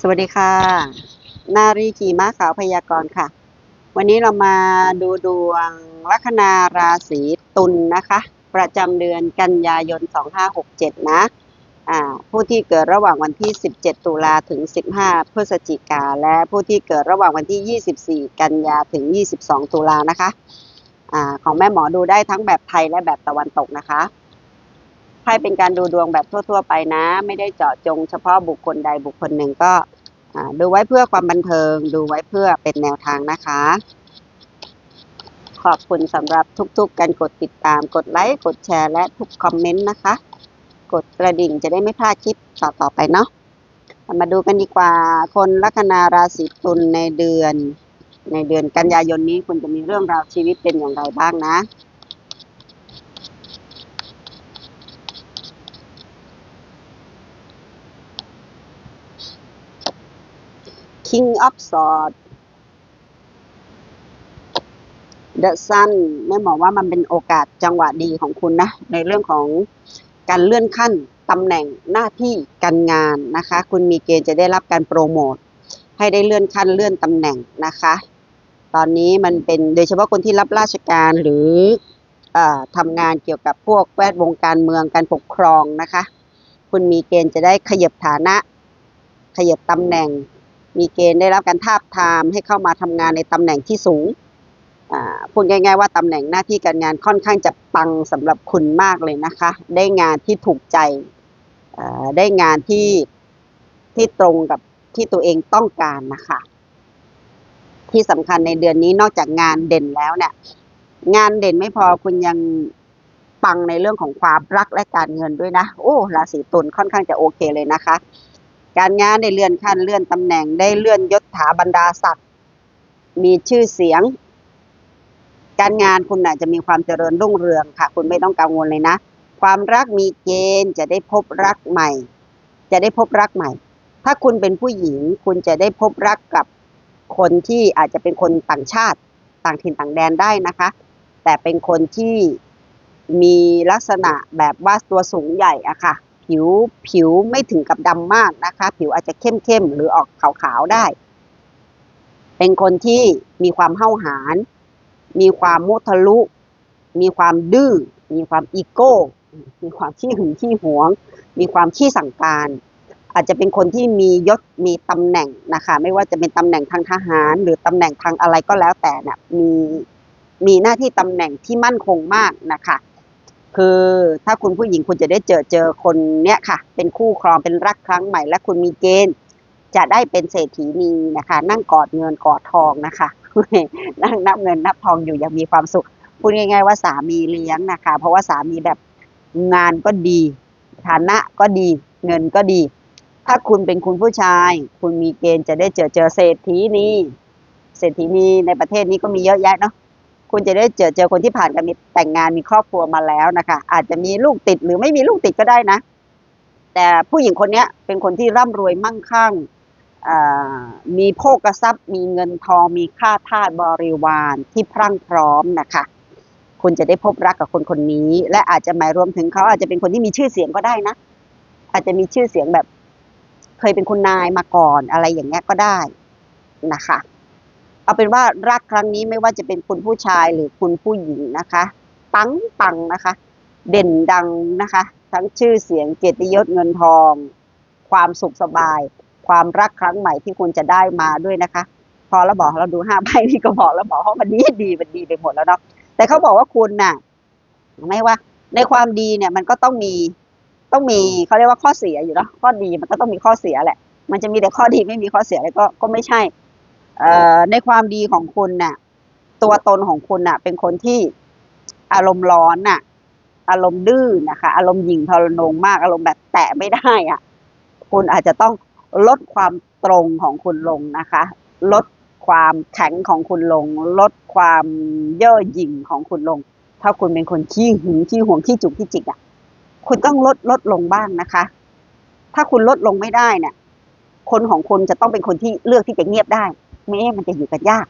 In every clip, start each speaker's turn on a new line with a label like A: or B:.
A: สวัสดีค่ะ นารีขีม้าขาวพยากรณ์ค่ะ วันนี้เรามาดูดวงลัคนาราศีตุลนะคะ ประจำเดือนกันยายน 2567 นะอ่าผู้ที่เกิดระหว่างวันที่ 17 ตุลาถึง 15 พฤศจิกา และผู้ที่เกิดระหว่างวันที่ 24 กันยาถึง 22 ตุลานะคะอ่าของแม่หมอดูได้ทั้งแบบไทยและแบบตะวันตกนะคะ ให้เป็นการดูดวงแบบทั่ว ๆ ไปนะ ไม่ได้เจาะจงเฉพาะบุคคลใดบุคคลหนึ่งก็ดูไว้เพื่อความบันเทิง ดูไว้เพื่อเป็นแนวทางนะคะ ขอบคุณสำหรับทุกๆ การกดติดตาม กดไลค์ กดแชร์และทุกคอมเมนต์นะคะ กดกระดิ่งจะได้ไม่พลาดคลิปต่อๆไปเนาะมาดูกันดีกว่า คนลัคนาราศีตุลในเดือน ในเดือนกันยายนนี้คุณจะมีเรื่องราวชีวิตเป็นอย่างไรบ้างนะ King of Swords The Sun แม่บอกว่ามันเป็นโอกาสจังหวะดีของคุณนะ ในเรื่องของการเลื่อนขั้นตำแหน่งหน้าที่การงานนะคะ คุณมีเกณฑ์จะได้รับการโปรโมทให้ได้เลื่อนขั้นเลื่อนตำแหน่งนะคะ ตอนนี้มันเป็นโดยเฉพาะคนที่รับราชการหรือเออทำงานเกี่ยวกับพวกแวดวงการเมืองการปกครองนะคะ คุณมีเกณฑ์จะได้ขยับฐานะ ขยับตำแหน่ง มีเกณฑ์ได้รับการทาบทามให้เข้ามาทำงานในตำแหน่งที่สูงอ่าพูดง่าย ๆ ว่าตำแหน่งหน้าที่การงานค่อนข้างจะปังสำหรับคุณมากเลยนะคะ ได้งานที่ถูกใจอ่าได้งานที่ที่ตรงกับที่ตัวเองต้องการนะคะ ที่สำคัญในเดือนนี้นอกจากงานเด่นแล้วเนี่ยงานเด่นไม่พอคุณยังปังในเรื่องของความรักและการเงินด้วยนะ โอ้ราศีตุลค่อนข้างจะโอเคเลยนะคะ การงานได้เลื่อนขั้นเลื่อนตำแหน่งได้เลื่อนยศถาบรรดาศักดิ์มีชื่อเสียง การงานคุณอาจจะมีความเจริญรุ่งเรืองค่ะ คุณไม่ต้องกังวลเลยนะ ความรักมีเกณฑ์จะได้พบรักใหม่ จะได้พบรักใหม่ ถ้าคุณเป็นผู้หญิง คุณจะได้พบรักกับคนที่อาจจะเป็นคนต่างชาติต่างถิ่นต่างแดนได้นะคะ แต่เป็นคนที่มีลักษณะแบบว่าตัวสูงใหญ่อะค่ะ ผิวผิวไม่ถึงกับดำมากนะคะ ผิวอาจจะเข้มเข้มๆหรือออกขาวๆได้ เป็นคนที่มีความห้าหาญมีความมุทะลุ มีความดื้อ มีความอีโก้ มีความขี้หึงขี้หวง มีความขี้สั่งการ อาจจะเป็นคนที่มียศมีตำแหน่งนะคะ ไม่ว่าจะเป็นตำแหน่งทางทหาร หรือตำแหน่งทางอะไรก็แล้วแต่นี่ยมีมีหน้าที่ตำแหน่งที่มั่นคงมากนะคะ คือถ้าคุณผู้หญิงคุณจะได้เจอเจอคนเนี้ยค่ะ เป็นคู่ครองเป็นรักครั้งใหม่ และคุณมีเกณฑ์จะได้เป็นเศรษฐีนีนะคะ นั่งกอดเงินกอดทองนะคะ นั่งนับเงินนับทองอยู่อย่างมีความสุขพูดง่าย ๆ ว่าสามีเลี้ยงนะคะ เพราะว่าสามีแบบงานก็ดีฐานะก็ดีเงินก็ดี ถ้าคุณเป็นคุณผู้ชาย คุณมีเกณฑ์จะได้เจอเจอเศรษฐีนีเศรษฐีนีในประเทศนี้ก็มีเยอะแยะเนาะ คุณจะได้เจอเจอคนที่ผ่านการมีแต่งงานมีครอบครัวมาแล้วนะคะ อาจจะมีลูกติดหรือไม่มีลูกติดก็ได้นะ แต่ผู้หญิงคนนี้เป็นคนที่ร่ำรวยมั่งคั่งมีโภคทรัพย์ มีเงินทอง มีค่าทาสบริวารที่พรั่งพร้อมนะคะ คุณจะได้พบรักกับคนคนนี้ และอาจจะหมายรวมถึงเขาอาจจะเป็นคนที่มีชื่อเสียงก็ได้นะ อาจจะมีชื่อเสียงแบบ เคยเป็นคุณนายมาก่อนอะไรอย่างเงี้ยก็ได้นะคะ เอาเป็นว่ารักครั้งนี้ไม่ว่าจะเป็นคุณผู้ชายหรือคุณผู้หญิงนะคะ ปังปังนะคะ เด่นดังนะคะ ทั้งชื่อเสียงเกียรติยศเงินทอง ความสุขสบาย ความรักครั้งใหม่ที่คุณจะได้มาด้วยนะคะ พอเราบอกเราดูห้าใบนี่ก็บอกแล้วบอกว่ามันดีดีมันดีไปหมดแล้วเนาะแต่เขาบอกว่าคุณน่ะไม่ว่า ในความดีเนี่ยมันก็ต้องมีต้องมีเขาเรียกว่าข้อเสียอยู่เนาะข้อดีมันก็ต้องมีข้อเสียแหละ มันจะมีแต่ข้อดีไม่มีข้อเสียอะไรก็ก็ไม่ใช่ ในความดีของคุณน่ะ ตัวตนของคุณน่ะ เป็นคนที่อารมณ์ร้อนน่ะ อารมณ์ดื้อนะคะ อารมณ์หยิ่งทรนงมาก อารมณ์แบบแตะไม่ได้อะ คุณอาจจะต้องลดความตรงของคุณลงนะคะ ลดความแข็งของคุณลง ลดความเย่อหยิ่งของคุณลง ถ้าคุณเป็นคนขี้หึงขี้ห่วงขี้จุกขี้จิกอะ คุณต้องลดลดลงบ้างนะคะ ถ้าคุณลดลงไม่ได้เนี่ยคนของคุณจะต้องเป็นคนที่เลือกที่จะเงียบได้ ไม่งั้นมันจะอยู่กันยาก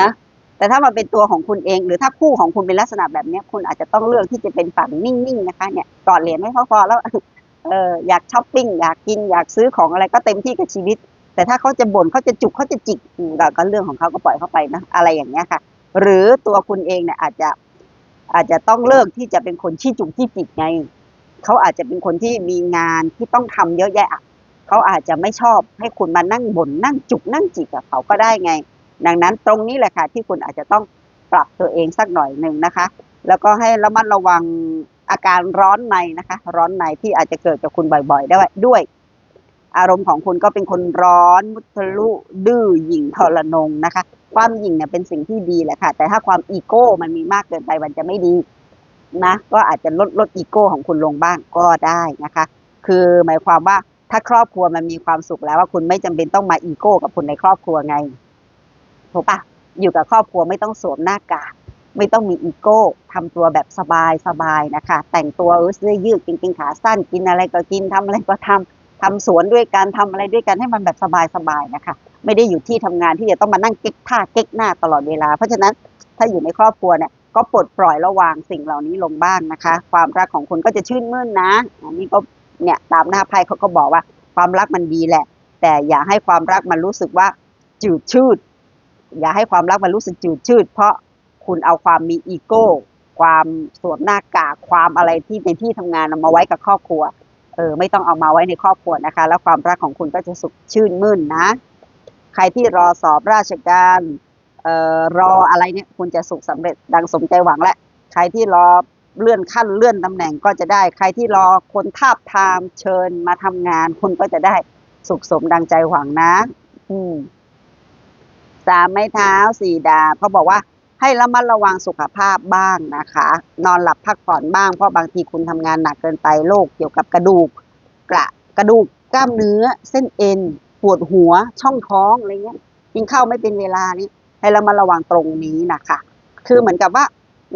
A: นะ แต่ถ้ามันเป็นตัวของคุณเอง หรือถ้าคู่ของคุณเป็นลักษณะแบบเนี้ยคุณอาจจะต้องเลือกที่จะเป็นฝั่งนิ่งๆนะคะเนี่ยกอดเหรียญไม่พอพอแล้วเอออยากช้อปปิ้งอยากกินอยากซื้อของอะไรก็เต็มที่กับชีวิต แต่ถ้าเขาจะบ่นเขาจะจุกเขาจะจิกก็ก็เรื่องของเขาก็ปล่อยเขาไปนะอะไรอย่างเงี้ยค่ะ หรือตัวคุณเองเนี่ยอาจจะอาจจะต้องเลิกที่จะเป็นคนที่จุกที่จิกไงเขาอาจจะเป็นคนที่มีงานที่ต้องทำเยอะแยะอะ เขาอาจจะไม่ชอบให้คุณมานั่งบ่นนั่งจุกนั่งจิกกับเขาก็ได้ไง ดังนั้นตรงนี้แหละค่ะที่คุณอาจจะต้องปรับตัวเองสักหน่อยหนึ่งนะคะ แล้วก็ให้ระมัดระวังอาการร้อนในนะคะ ร้อนในที่อาจจะเกิดกับคุณบ่อยๆได้ด้วย อารมณ์ของคุณก็เป็นคนร้อนมุทะลุดื้อหยิ่งทรนงนะคะ ความหยิ่งเนี่ยเป็นสิ่งที่ดีแหละค่ะ แต่ถ้าความอีโก้มันมีมากเกินไปมันจะไม่ดีนะ ก็อาจจะลดลดอีโก้ของคุณลงบ้างก็ได้นะคะ คือหมายความว่า ถ้าครอบครัวมันมีความสุขแล้วว่าคุณไม่จำเป็นต้องมาอีโก้กับคนในครอบครัวไงถูกปะอยู่กับครอบครัวไม่ต้องสวมหน้ากากไม่ต้องมีอีโก้ทำตัวแบบสบายสบายๆนะคะ แต่งตัวเอื้อยืดกางเกงขาสั้นกินอะไรก็กินทำอะไรก็ทำทำสวนด้วยกันทำอะไรด้วยกันให้มันแบบสบายๆนะคะ ไม่ได้อยู่ที่ทำงานที่จะต้องมานั่งเก๊กท่าเก๊กหน้าตลอดเวลา เพราะฉะนั้นถ้าอยู่ในครอบครัวเนี่ยก็ปลดปล่อยระวางสิ่งเหล่านี้ลงบ้างนะคะ ความรักของคุณก็จะชื่นมื่นนะอันนี้ก็ เนี่ยตามหน้าไพ่เขาก็บอกว่า ความรักมันดีแหละ แต่อย่าให้ความรักมันรู้สึกว่าจืดชืด อย่าให้ความรักมันรู้สึกจืดชืด เพราะคุณเอาความมีอีโก้ ความสวมหน้ากากความอะไรที่ในที่ทำงานมาไว้กับครอบครัวเออไม่ต้องเอามาไว้ในครอบครัวนะคะ แล้วความรักของคุณก็จะสุขชื่นมื่นนะ ใครที่รอสอบราชการเอ่อรออะไรเนี่ยคุณจะสุขสำเร็จดังสมใจหวังและ ใครที่รอ เลื่อนขั้นเลื่อนตำแหน่งก็จะได้ ใครที่รอคนทาบทามเชิญมาทำงาน คุณก็จะได้สุขสมดังใจหวังนะ อืมสามไม้เท้าสี่ดาบเขาบอกว่าให้ระมัดระวังสุขภาพบ้างนะคะ นอนหลับพักผ่อนบ้างเพราะบางทีคุณทำงานหนักเกินไปโรคเกี่ยวกับกระดูก กระกระดูกกล้ามเนื้อ เส้นเอ็น ปวดหัวช่องท้องอะไรเงี้ยกินข้าวไม่เป็นเวลานี่ให้เรามาระวังตรงนี้นะคะ คือเหมือนกับว่า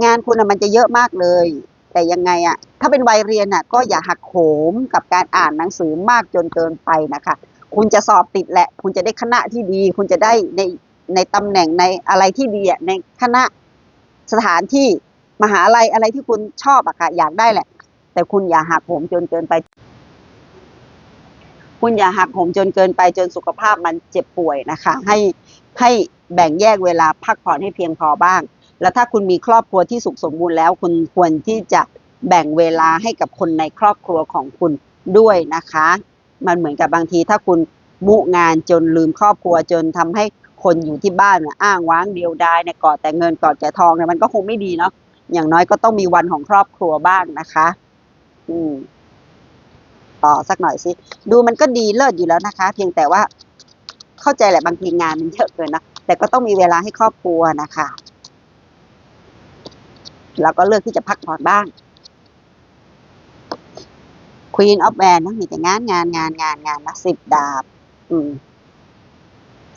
A: งานคุณมันจะเยอะมากเลย แต่ยังไงอะถ้าเป็นวัยเรียนน่ะก็อย่าหักโหมกับการอ่านหนังสือมากจนเกินไปนะคะ คุณจะสอบติดแหละ คุณจะได้คณะที่ดี คุณจะได้ในในตำแหน่งในอะไรที่ดีอะในคณะสถานที่มหาลัยอะไรที่คุณชอบอะค่ะอยากได้แหละ แต่คุณอย่าหักโหมจนเกินไป คุณอย่าหักโหมจนเกินไปจนสุขภาพมันเจ็บป่วยนะคะ ให้ให้แบ่งแยกเวลาพักผ่อนให้เพียงพอบ้าง แล้วถ้าคุณมีครอบครัวที่สุขสมบูรณ์แล้ว คุณควรที่จะแบ่งเวลาให้กับคนในครอบครัวของคุณด้วยนะคะ มันเหมือนกับบางทีถ้าคุณมุงานจนลืมครอบครัวจนทำให้คนอยู่ที่บ้านน่ะอ้างว้างเดียวดายเนี่ยกอดแต่เงินกอดแต่ทองเนี่ยมันก็คงไม่ดีเนาะอย่างน้อยก็ต้องมีวันของครอบครัวบ้างนะคะ อืมต่อสักหน่อยสิ ดูมันก็ดีเลิศอยู่แล้วนะคะ เพียงแต่ว่าเข้าใจแหละบางทีงานมันเยอะเกินนะแต่ก็ต้องมีเวลาให้ครอบครัวนะคะ แล้วก็เลือกที่จะพักผ่อนบ้าง Queen of w a n นะมีแต่งานงานงานงานงานนะสิบดาบ อืม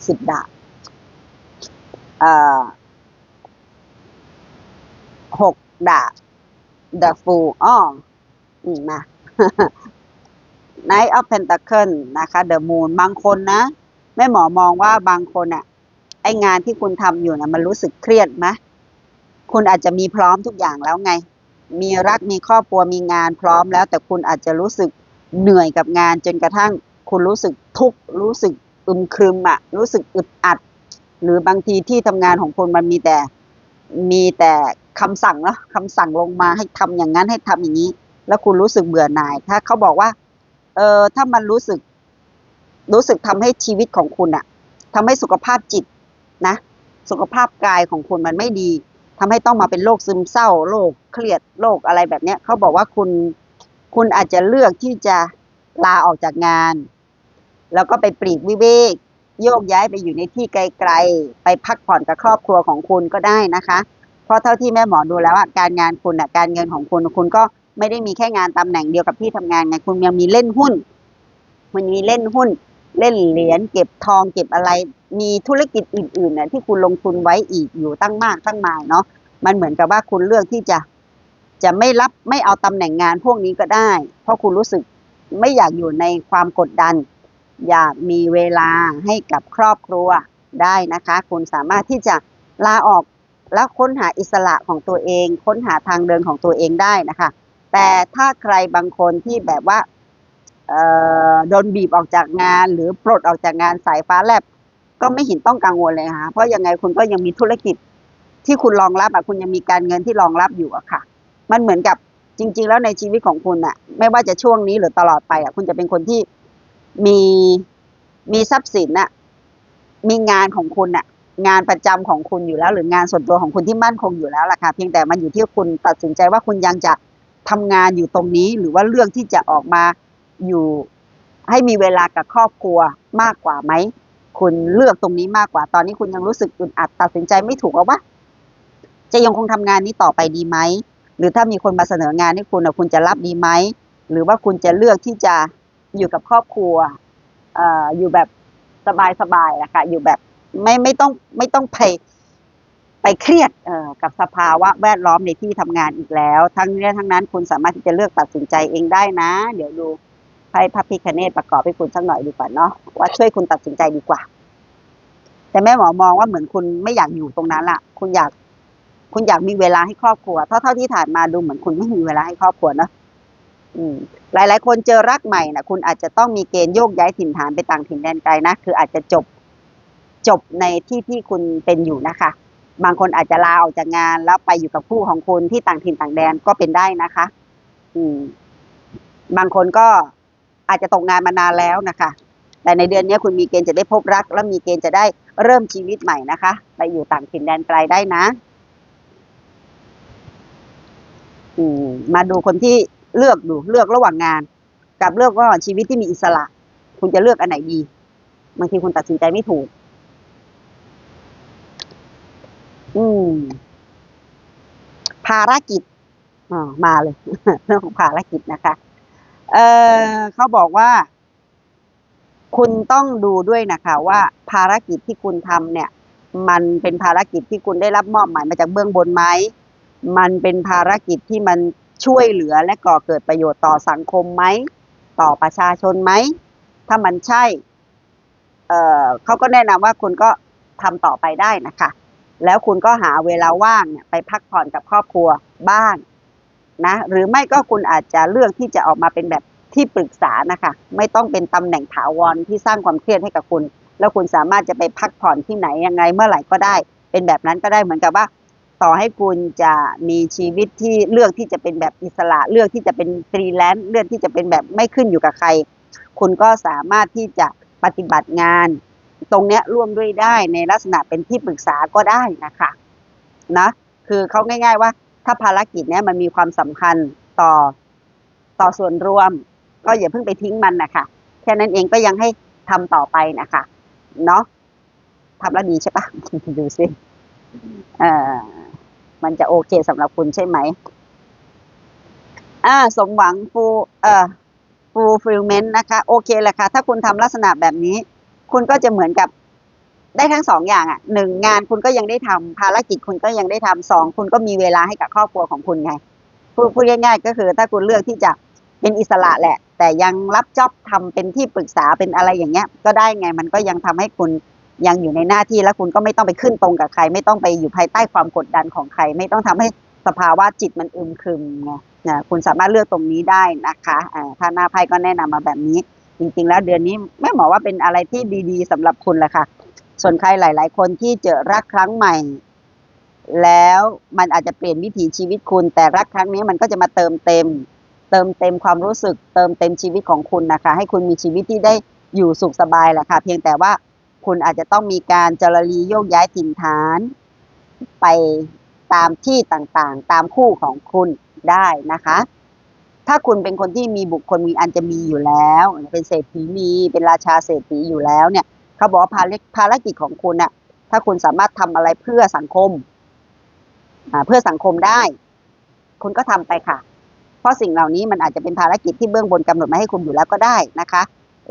A: สิบดาบเอ่อหกดาบ The Fool อ้ออืมมา Knight of Pentacle นะคะ The Moon บางคนนะแม่หมอมองว่าบางคนอะไองานที่คุณทำอยู่นะมันรู้สึกเครียดไหม คุณอาจจะมีพร้อมทุกอย่างแล้วไง มีรักมีครอบครัวมีงานพร้อมแล้ว แต่คุณอาจจะรู้สึกเหนื่อยกับงาน จนกระทั่งคุณรู้สึกทุกข์รู้สึกอึมครึมอะรู้สึกอึดอัด หรือบางทีที่ทำงานของคุณมันมีแต่มีแต่คำสั่งเนาะคำสั่งลงมาให้ทำอย่างนั้นให้ทำอย่างนี้ แล้วคุณรู้สึกเบื่อหน่าย ถ้าเขาบอกว่า เออถ้ามันรู้สึก รู้สึกทำให้ชีวิตของคุณอะทำให้สุขภาพจิตนะ สุขภาพกายของคุณมันไม่ดี ทำให้ต้องมาเป็นโรคซึมเศร้าโรคเครียดโรคอะไรแบบเนี้ยเขาบอกว่าคุณคุณอาจจะเลือกที่จะลาออกจากงาน แล้วก็ไปปลีกวิเวกโยกย้ายไปอยู่ในที่ไกลๆ ไปพักผ่อนกับครอบครัวของคุณก็ได้นะคะ เพราะเท่าที่แม่หมอดูแล้วว่าการงานคุณอะการเงินของคุณคุณก็ไม่ได้มีแค่งานตำแหน่งเดียวกับที่ทำงานไงคุณยังมีเล่นหุ้น มันมีเล่นหุ้น เล่นเหรียญเก็บทองเก็บอะไร มีธุรกิจอื่นๆน่ะที่คุณลงทุนไว้อีกอยู่ตั้งมากตั้งมายเนาะมันเหมือนกับว่าคุณเลือกที่จะจะไม่รับไม่เอาตำแหน่งงานพวกนี้ก็ได้ เพราะคุณรู้สึกไม่อยากอยู่ในความกดดัน อยากมีเวลาให้กับครอบครัวได้นะคะ คุณสามารถที่จะลาออกแล้วค้นหาอิสระของตัวเอง ค้นหาทางเดินของตัวเองได้นะคะ แต่ถ้าใครบางคนที่แบบว่าเอ่อโดนบีบออกจากงานหรือปลดออกจากงานสายฟ้าแลบ ก็ไม่เห็นต้องกังวลเลยค่ะ เพราะยังไงคุณก็ยังมีธุรกิจที่คุณรองรับอะคุณยังมีการเงินที่รองรับอยู่อะค่ะ มันเหมือนกับจริง ๆ แล้วในชีวิตของคุณอะไม่ว่าจะช่วงนี้หรือตลอดไปอะคุณจะเป็นคนที่มีมีทรัพย์สินอะมีงานของคุณอะงานประจำของคุณอยู่แล้ว หรืองานส่วนตัวของคุณที่มั่นคงอยู่แล้วล่ะค่ะ เพียงแต่มันอยู่ที่คุณตัดสินใจว่าคุณยังจะทำงานอยู่ตรงนี้ หรือว่าเลือกที่จะออกมาอยู่ให้มีเวลากับครอบครัวมากกว่าไหม คุณเลือกตรงนี้มากกว่า ตอนนี้คุณยังรู้สึกอึดอัดตัดสินใจไม่ถูกว่าจะยังคงทำงานนี้ต่อไปดีไหมหรือถ้ามีคนมาเสนองานให้คุณอะคุณจะรับดีไหมหรือว่าคุณจะเลือกที่จะอยู่กับครอบครัวออยู่แบบสบายๆนะคะอยู่แบบไม่ไม่ต้องไม่ต้องไปไปเครียดกับสภาวะแวดล้อมในที่ทำงานอีกแล้ว ทั้งนี้ทั้งนั้นคุณสามารถที่จะเลือกตัดสินใจเองได้นะ เดี๋ยวดู ไพ่พระพิคเนตประกอบให้คุณสักหน่อยดีกว่าเนาะว่าช่วยคุณตัดสินใจดีกว่า แต่แม่หมอมองว่าเหมือนคุณไม่อยากอยู่ตรงนั้นล่ะ คุณอยาก คุณอยากมีเวลาให้ครอบครัว เท่าเท่าที่ผ่านมาดูเหมือนคุณไม่มีเวลาให้ครอบครัวเนอะอืมหลายคนเจอรักใหม่นะคุณอาจจะต้องมีเกณฑ์โยกย้ายถิ่นฐานไปต่างถิ่นแดนไกลนะคืออาจจะจบจบในที่ที่คุณเป็นอยู่นะคะ บางคนอาจจะลาออกจากงานแล้วไปอยู่กับคู่ของคุณที่ต่างถิ่นต่างแดนก็เป็นได้นะคะ อืม บางคนก็ อาจจะตกงานมานานแล้วนะคะ แต่ในเดือนนี้คุณมีเกณฑ์จะได้พบรัก และมีเกณฑ์จะได้เริ่มชีวิตใหม่นะคะไปอยู่ต่างถิ่นแดนไกลได้นะมาดูคนที่เลือกดูเลือกระหว่างงาน กับเลือกว่าชีวิตที่มีอิสระ คุณจะเลือกอันไหนดีบางทีคุณตัดสินใจไม่ถูก อืม ภารกิจอ่ามาเลย เรื่องของภารกิจนะคะ เออเขาบอกว่า คุณต้องดูด้วยนะคะว่าภารกิจที่คุณทำเนี่ย มันเป็นภารกิจที่คุณได้รับมอบหมายมาจากเบื้องบนไหมมันเป็นภารกิจที่มันช่วยเหลือและก่อเกิดประโยชน์ต่อสังคมไหมต่อประชาชนไหมถ้ามันใช่ เออเขาก็แนะนำว่าคุณก็ทำต่อไปได้นะคะ แล้วคุณก็หาเวลาว่างเนี่ยไปพักผ่อนกับครอบครัวบ้าง นะหรือไม่ก็คุณอาจจะเลือกที่จะออกมาเป็นแบบที่ปรึกษานะคะไม่ต้องเป็นตำแหน่งถาวรที่สร้างความเครียดให้กับคุณ แล้วคุณสามารถจะไปพักผ่อนที่ไหนยังไงเมื่อไหร่ก็ได้ เป็นแบบนั้นก็ได้เหมือนกับว่า ต่อให้คุณจะมีชีวิตที่เลือกที่จะเป็นแบบอิสระ เลือกที่จะเป็นฟรีแลนซ์เลือกที่จะเป็นแบบไม่ขึ้นอยู่กับใคร คุณก็สามารถที่จะปฏิบัติงาน ตรงเนี้ยร่วมด้วยได้ในลักษณะเป็นที่ปรึกษาก็ได้นะคะนะคือเขาง่าย ๆว่า ถ้าภารกิจเนี้ยมันมีความสำคัญต่อต่อส่วนรวม ก็อย่าเพิ่งไปทิ้งมันนะคะแค่นั้นเองก็ยังให้ทำต่อไปนะคะเนาะทำแล้วดีใช่ปะดูสิเอ่อมันจะโอเคสำหรับคุณใช่ไหมอ่าสมหวังฟูเอ่อ fulfillment นะคะ โอเคแหละค่ะถ้าคุณทำลักษณะแบบนี้ คุณก็จะเหมือนกับ ได้ทั้งสองอย่างอะหนึ่งงานคุณก็ยังได้ทำภารกิจคุณก็ยังได้ทำสองคุณก็มีเวลาให้กับครอบครัวของคุณไงพูดพูดง่ายๆก็คือ ถ้าคุณเลือกที่จะเป็นอิสระแหละ แต่ยังรับจ็อบทำเป็นที่ปรึกษาเป็นอะไรอย่างเงี้ย ก็ได้ไงมันก็ยังทำให้คุณยังอยู่ในหน้าที่แล้วคุณก็ไม่ต้องไปขึ้นตรงกับใคร ไม่ต้องไปอยู่ภายใต้ความกดดันของใคร ไม่ต้องทำให้สภาวะจิตมันอึมครึมไงนะคุณสามารถเลือกตรงนี้ได้นะคะถ้าหน้าไพ่ก็แนะนำมาแบบนี้ จริง ๆ แล้วเดือนนี้แม่หมอว่าเป็นอะไรที่ดี ๆสำหรับคุณแหละค่ะ ส่วนใครหลาย ๆ คนที่เจอรักครั้งใหม่ แล้วมันอาจจะเปลี่ยนวิถีชีวิตคุณ แต่รักครั้งนี้มันก็จะมาเติมเต็ม เติมเต็มความรู้สึก เติมเต็มชีวิตของคุณนะคะ ให้คุณมีชีวิตที่ได้อยู่สุขสบายแหละค่ะ เพียงแต่ว่าคุณอาจจะต้องมีการจรลีโยกย้ายถิ่นฐาน ไปตามที่ต่างๆ ตามคู่ของคุณได้นะคะ ถ้าคุณเป็นคนที่มีบุคคลมีอันจะมีอยู่แล้ว เป็นเศรษฐีมีเป็นราชาเศรษฐีอยู่แล้วเนี่ย เขาบอกว่าภารภารกิจของคุณน่ะถ้าคุณสามารถทำอะไรเพื่อสังคมเพื่อสังคมได้ คุณก็ทำไปค่ะ เพราะสิ่งเหล่านี้มันอาจจะเป็นภารกิจที่เบื้องบนกำหนดมาให้คุณอยู่แล้วก็ได้นะคะ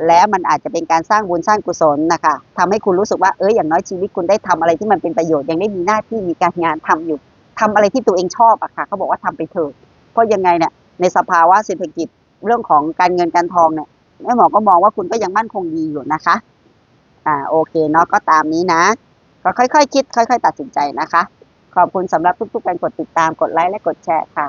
A: แล้วมันอาจจะเป็นการสร้างบุญสร้างกุศลนะคะทำให้คุณรู้สึกว่าเอออย่างน้อยชีวิตคุณได้ทำอะไรที่มันเป็นประโยชน์ยังได้มีหน้าที่มีการงานทำอยู่ทำอะไรที่ตัวเองชอบอะค่ะเขาบอกว่าทำไปเถอะเพราะยังไงเนี่ยในสภาวะเศรษฐกิจเรื่องของการเงินการทองเนี่ยแม่หมอก็มองว่าคุณก็ยังมั่นคงดีอยู่นะคะ อ่าโอเคเนาะก็ตามนี้นะ ก็ค่อยๆคิด ค่อย ๆ ตัดสินใจนะคะ ขอบคุณสำหรับทุกๆการกดติดตามกดไลค์และกดแชร์ค่ะ